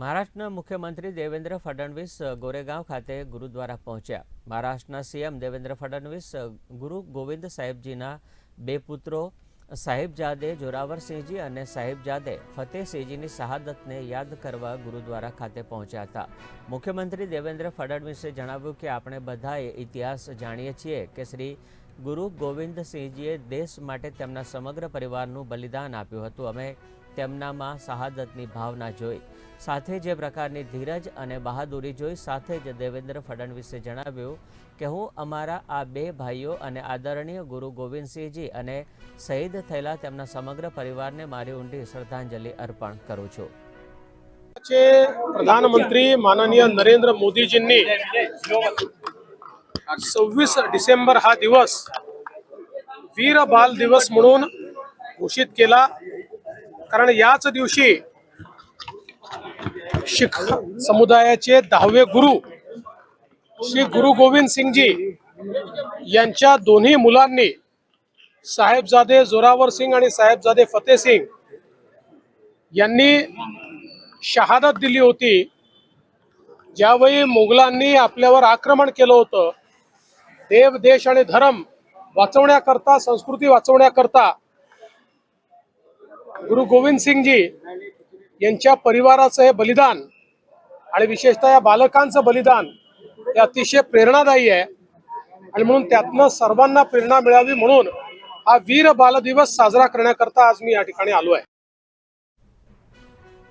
મહારાષ્ટ્રના મુખ્યમંત્રી દેવેન્દ્ર ફડણવીસ ગોરેગાંવ ખાતે ગુરુદ્વારા પહોંચ્યા. મહારાષ્ટ્રના સીએમ દેવેન્દ્ર ફડણવીસ ગુરુ ગોવિંદ સાહેબજીના બે પુત્રો સાહિબજાદે જોરાવરસિંહજી અને સાહેબજાદે ફતેહસિંહજીની શહાદતને યાદ કરવા ગુરુદ્વારા ખાતે પહોંચ્યા હતા. મુખ્યમંત્રી દેવેન્દ્ર ફડણવીસે જણાવ્યું કે, આપણે બધાએ ઇતિહાસ જાણીએ છીએ કે શ્રી ગુરુ ગોવિંદસિંહજીએ દેશ માટે તેમના સમગ્ર પરિવારનું બલિદાન આપ્યું હતું. અમે તેમનામાં શહાદતની ભાવના જોઈ સાથે જે પ્રકારની ધીરજ અને બહાદુરી જોઈ સાથે જ દેવેન્દ્ર ફડણવીસે જણાવ્યું કે હું અમારા આ બે ભાઈઓ અને આદરણીય ગુરુ ગોવિંદસિંહજી અને શહીદ થયેલા તેમના સમગ્ર પરિવારને મારી ઊંડી શ્રદ્ધાંજલિ અર્પણ કરું છું चे प्रधानमंत्री माननीय नरेंद्र मोदीजींनी सव्वीस डिसेंबर हा दिवस वीर बाल दिवस म्हणून घोषित केला कारण याच दिवशी शिख समुदायाचे दहावे गुरु श्री गुरु गोविंद सिंगजी यांच्या दोन्ही मुलांनी साहेबजादे जोरावर सिंग आणि साहेबजादे फतेह सिंग यांनी शहादत दिली होती. ज्यावेळी मुघलांनी आपल्यावर आक्रमण केलं होतं देव देश आणि धर्म वाचवण्याकरता संस्कृती वाचवण्याकरता गुरु गोविंद सिंगजी यांच्या परिवाराचं हे बलिदान आणि विशेषतः या बालकांचं बलिदान हे अतिशय प्रेरणादायी आहे. आणि म्हणून त्यातनं सर्वांना प्रेरणा मिळावी म्हणून हा वीर बालदिवस साजरा करण्याकरता आज मी या ठिकाणी आलो आहे.